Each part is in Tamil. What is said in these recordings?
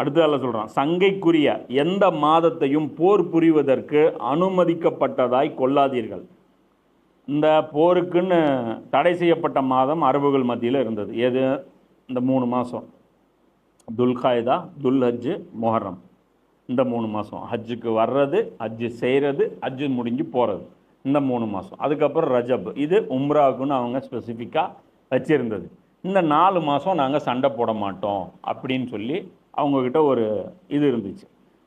அடுத்து அல்ல சொல்கிறான் சங்கைக்குரிய எந்த மாதத்தையும் போர் புரிவதற்கு அனுமதிக்கப்பட்டதாய் கொள்ளாதீர்கள். இந்த போருக்குன்னு தடை செய்யப்பட்ட மாதம் அரபுகள் மத்தியில் இருந்தது. எது? இந்த மூணு மாதம் துல்காய்தா துல் ஹஜ்ஜு மொஹரம் இந்த மூணு மாதம் ஹஜ்ஜுக்கு வர்றது ஹஜ்ஜு செய்கிறது ஹஜ்ஜு முடிஞ்சு போகிறது இந்த மூணு மாதம் அதுக்கப்புறம் ரஜப். இது உம்ராவுக்குன்னு அவங்க ஸ்பெசிஃபிக்காக வச்சுருந்தது. இந்த நாலு மாதம் நாங்கள் சண்டை போட மாட்டோம் அப்படின்னு சொல்லி அவங்கக்கிட்ட ஒரு இது இருந்துச்சு.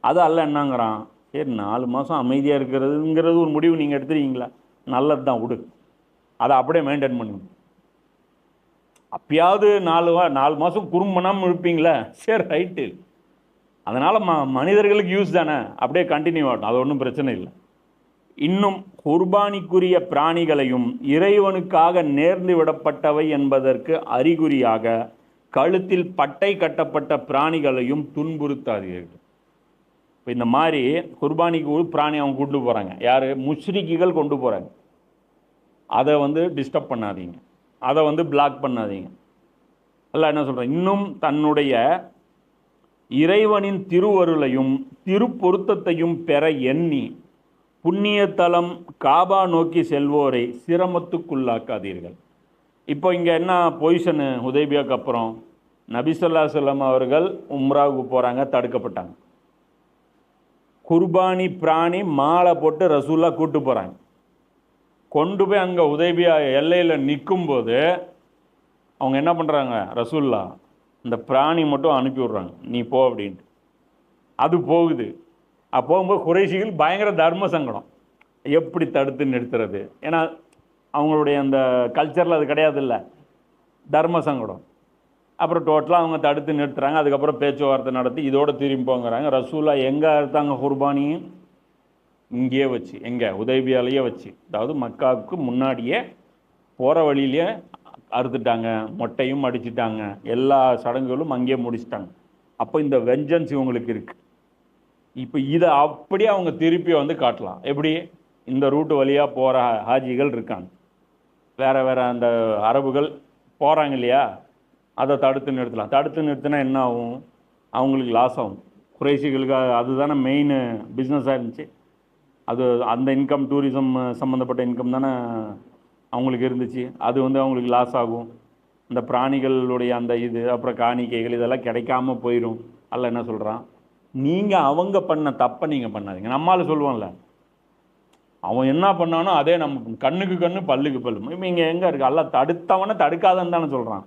அது அல்ல என்னங்கிறான்? சரி நாலு மாதம் அமைதியாக இருக்கிறதுங்கிறது ஒரு முடிவு நீங்கள் எடுத்துருக்கீங்களா நல்லது தான் விடு. அதை அப்படியே மெயின்டைன் பண்ணுங்க அப்பயாவது நாலு வா நாலு மாதம் குறும்பணாமல் இருப்பீங்களே? சரி ரைட்டு அதனால் ம மனிதர்களுக்கு யூஸ் தானே? அப்படியே கண்டினியூ ஆகட்டும். அது ஒன்றும் பிரச்சனை இல்லை. இன்னும் குர்பானிக்குரிய பிராணிகளையும் இறைவனுக்காக நேர்ந்து விடப்பட்டவை என்பதற்கு அறிகுறியாக கழுத்தில் பட்டை கட்டப்பட்ட பிராணிகளையும் துன்புறுத்தாதீர்கள். இப்போ இந்த மாதிரி குர்பானிக்கு ஒரு பிராணி அவங்க கொண்டு போகிறாங்க யார்? முஸ்ரிக்கிகள் கொண்டு போகிறாங்க அதை வந்து டிஸ்டர்ப் பண்ணாதீங்க. அதை வந்து பிளாக் பண்ணாதீங்க. அல்ல என்ன சொல்கிறேன் இன்னும் தன்னுடைய இறைவனின் திருவருளையும் திருப்பொருத்தத்தையும் பெற எண்ணி புண்ணியத்தலம் காபா நோக்கி செல்வோரை சிரமத்துக்குள்ளாக்காதீர்கள். இப்போ இங்கே என்ன பொசிஷனு உதேபியாவுக்கு அப்புறம் நபிசல்லா செல்லம் அவர்கள் உம்ராவுக்கு போகிறாங்க தடுக்கப்பட்டாங்க. குர்பானி பிராணி மாலை போட்டு ரசூல்லா கூட்டு போகிறாங்க கொண்டு போய் அங்கே உதேபியா எல்லையில் நிற்கும்போது அவங்க என்ன பண்ணுறாங்க ரசூல்லா இந்த பிராணி மட்டும் அனுப்பி விட்றாங்க. நீ போ அப்படின்ட்டு. அது போகுது. அப்போ போகும்போது குறைசிகள் பயங்கர தர்ம சங்கடம். எப்படி தடுத்து நிறுத்துறது? ஏன்னா அவங்களுடைய அந்த கல்ச்சரில் அது கிடையாது இல்லை தர்ம சங்கடம். அப்புறம் டோட்டலாக அவங்க தடுத்து நிறுத்துகிறாங்க அதுக்கப்புறம் பேச்சுவார்த்தை நடத்தி இதோடு திரும்பிப்போங்கிறாங்க ரசூலா எங்கே அறுத்தாங்க குர்பானியும் இங்கேயே வச்சு எங்கே? உதவியாலேயே வச்சு. அதாவது மக்காவுக்கு முன்னாடியே போகிற வழியிலேயே அறுத்துட்டாங்க. மொட்டையும் அடிச்சிட்டாங்க. எல்லா சடங்குகளும் அங்கேயே முடிச்சிட்டாங்க. அப்போ இந்த வெஞ்சன்ஸ் இவங்களுக்கு இருக்குது இப்போ இதை அப்படியே அவங்க திருப்பி வந்து காட்டலாம். எப்படி? இந்த ரூட்டு வழியாக போகிற ஹாஜிகள் இருக்காங்க. வேறு வேறு அந்த அரபுகள் போகிறாங்க இல்லையா? அதை தடுத்து நிறுத்தலாம். தடுத்து நிறுத்தினா என்ன ஆகும்? அவங்களுக்கு லாஸ் ஆகும். குறைசிகளுக்கு அதுதானே மெயின் பிஸ்னஸாக இருந்துச்சு. அது அந்த இன்கம் டூரிசம் சம்மந்தப்பட்ட இன்கம் தானே அவங்களுக்கு இருந்துச்சு. அது வந்து அவங்களுக்கு லாஸ் ஆகும். இந்த பிராணிகளுடைய அந்த இது அப்புறம் காணிக்கைகள் இதெல்லாம் கிடைக்காம போயிடும் அல்ல என்ன சொல்கிறான் நீங்கள் அவங்க பண்ண தப்பை நீங்கள் பண்ணாதீங்க. நம்மளால் சொல்லுவோம்ல. அவன் என்ன பண்ணானோ அதே நம்ம கண்ணுக்கு கண்ணு பல்லுக்கு பல்லு. இப்போ இங்கே எங்கே இருக்கு? எல்லாம் தடுத்தவனை தடுக்காதன்னு தானே சொல்கிறான்